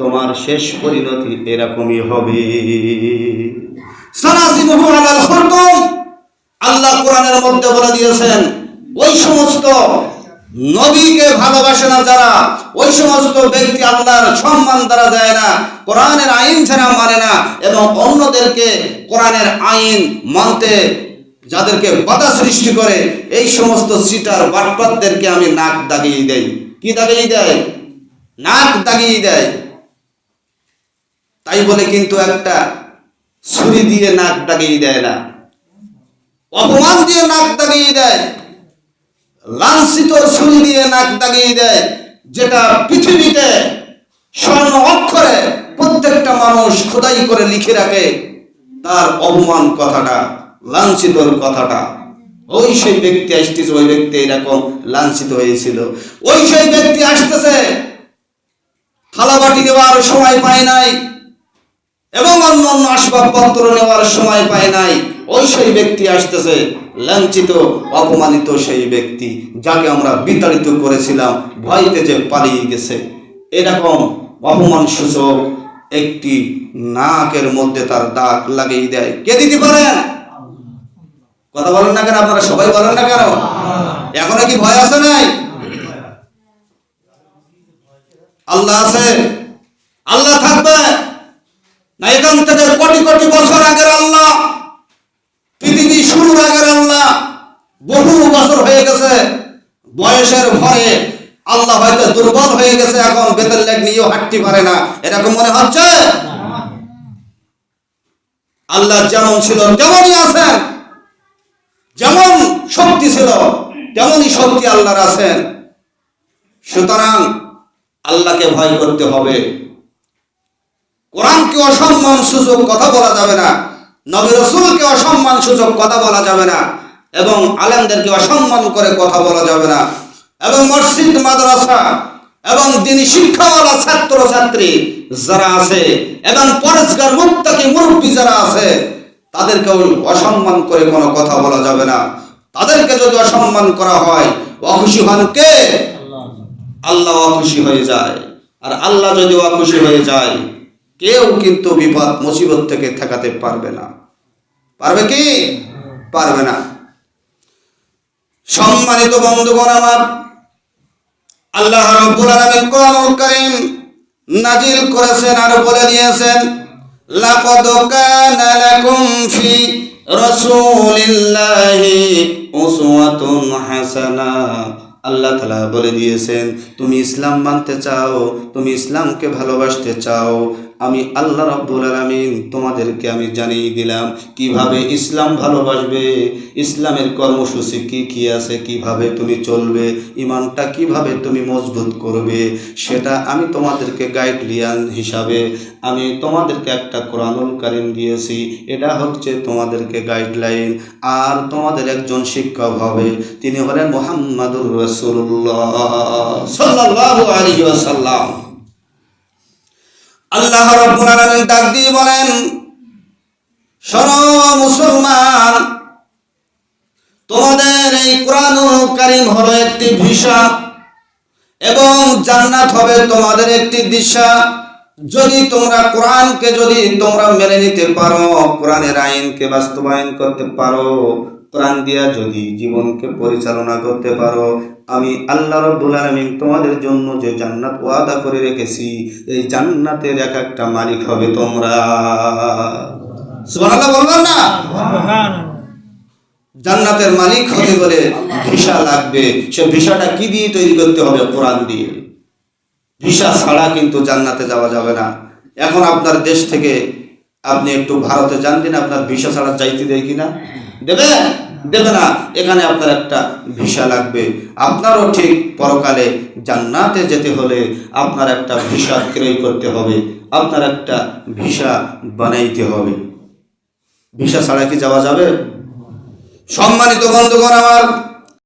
তোমার শেষ পরিণতি এরকমই হবে। আল্লাহ কোরআনের মধ্যে বলে দিয়েছেন, ওই সমস্ত নবীকে ভালোবাসে না যারা, ওই সমস্ত ব্যক্তি আল্লাহর সম্মান দ্বারা যায় না, কোরআনের আইন ছাড়া মানে না, এবং অন্যদেরকে কোরআনের আইন মানতে যাদেরকে বাধা সৃষ্টি করে, এই সমস্ত সিটার বাটপাতদেরকে আমি নাক দাগিয়ে দেই। কি দাগিয়ে দেয়? নাক দাগিয়ে দেয়। তাই বলে কিন্তু একটা ছুরি দিয়ে নাক দাগিয়ে দেয় না। অপমান দিয়ে নাক দাগিয়ে দেয়। লাঞ্ছিত ছুরি দিয়ে নাক দাগিয়ে দেয়, যেটা পৃথিবীতে স্বর্ণ অক্ষরে প্রত্যেকটা মানুষ খোদাই করে লিখে রাখে। তার অপমান কথাটা লাঞ্ছিতর কথাটা। ওই সেই ব্যক্তি আসতেছে, ওই ব্যক্তি এরকম লাঞ্ছিত হয়েছিল। ওই সেই ব্যক্তি আসতেছে থালাবাটি নেওয়ার সময় পায় নাই এবং অন্য অন্য আসবাবপত্র নেওয়ার সময় পায় নাই। ওই সেই ব্যক্তি আসতেছে, লাঞ্ছিত, অপমানিত সেই ব্যক্তি, যাকে আমরা বিতাড়িত করেছিলাম, ভয়তে যে পালিয়ে গেছে। এরকম অপমান সূচক একটি নাকের মধ্যে তার দাগ লাগিয়ে দেয়। কে দিতে পারেন কথা বলেন না কেন আপনারা সবাই বলেন না কেন? এখনও কি ভয় আছে নাই? আল্লাহ আছে। আল্লাহ থাকবে। না এখান থেকে কোটি কোটি বছর আগের আল্লাহ। পৃথিবী শুরুর আগের আল্লাহ। বহু বছর হয়ে গেছে। বয়সের ভয়ে আল্লাহ হয়তো দুর্বল হয়ে গেছে, এখন বেতের লেগ নিয়েও হাঁটতে পারে না। এরকম মনে হচ্ছে? আল্লাহ যেমন ছিল, তেমনই আছেন। যেমন শক্তি ছিল, তেমনই শক্তি আল্লাহর আছেন। সুতরাং আল্লাহকে ভয় করতে হবে। কোরআনকে অসম্মান সূচক কথা বলা যাবে না, নবী রসুলকে অসম্মান সূচক কথা বলা যাবে না এবং আলেমদেরকে অসম্মান করে কথা বলা যাবে না। এবং মসজিদ, মাদ্রাসা এবং দিনী শিক্ষাওয়ালা ছাত্র ছাত্রী যারা আছে এবং পরেশগার মুক্তাকি মুরব্বী যারা আছে, তাদেরকেও অসম্মান করে কোনো কথা বলা যাবে না। তাদেরকে যদি অসম্মান করা হয়, অখুশি হন কে? আল্লাহ অখুশি হয়ে যায়। আর আল্লাহ যদি অখুশি হয়ে যায়, কেউ কিন্তু বিপদ, মুসিবত থেকে ঠেকাতে পারবে না। পারবে কি? পারবে না। সম্মানিত বন্ধুগণ আমার, আল্লাহ কারীম নাজিল করেছেন আর বলে দিয়েছেন, লাকাদ কানা লাকুম ফি আল্লাহ তালা বলে দিয়েছেন তুমি ইসলাম মানতে চাও তুমি ইসলামকে ভালোবাসতে চাও আমি আল্লাহ রব্বুল আলমিন তোমাদেরকে আমি জানিয়ে দিলাম কীভাবে ইসলাম ভালোবাসবে, ইসলামের কর্মসূচি কি কি আছে, কীভাবে তুমি চলবে, ইমানটা কীভাবে তুমি মজবুত করবে, সেটা আমি তোমাদেরকে গাইডলাইন হিসাবে আমি তোমাদেরকে একটা কোরআনুল কারিম দিয়েছি। এটা হচ্ছে তোমাদেরকে গাইডলাইন। আর তোমাদের একজন শিক্ষক হবে, তিনি হলেন মোহাম্মদুর রসুল্লাহ সাল্লাল্লাহু আলাইহি ওয়াসাল্লাম। আল্লাহ ডাক দিয়ে বলেন মুসলমান, তোমাদের এই হলো একটি ভিসা এবং জান্নাত হবে তোমাদের একটি দিশা। যদি তোমরা কোরআনকে যদি তোমরা মেনে নিতে পারো, কোরআনের আইনকে বাস্তবায়ন করতে পারো কোরআন দিয়া যদি জীবনকে পরিচালনা করতে পারো, আমি আল্লাহ রব্বুল আলামিন তোমাদের জন্য যে জান্নাত ওয়াদা করে রেখেছি, এই জান্নাতের এক একটা মালিক হবে তোমরা। বললাম না? জান্নাতের মালিক হতে বলে ভিসা লাগবে। সে ভিসাটা কি দিয়ে তৈরি করতে হবে? কোরআন দিয়ে। ভিসা ছাড়া কিন্তু জান্নাতে যাওয়া যাবে না। এখন আপনার দেশ থেকে আপনি একটু ভারতে যান দিন আপনার ভিসা ছাড়া চাইতে দেয় কিনা? দেবে দেবে না। এখানে আপনার একটা ভিসা লাগবে। আপনারও ঠিক পরকালে জান্নাতে যেতে হলে আপনার একটা ভিসা ক্রয় করতে হবে। আপনার একটা ভিসা বানাইতে হবে। ভিসা ছাড়া কি যাওয়া যাবে? সম্মানিত বন্ধুগণ আমার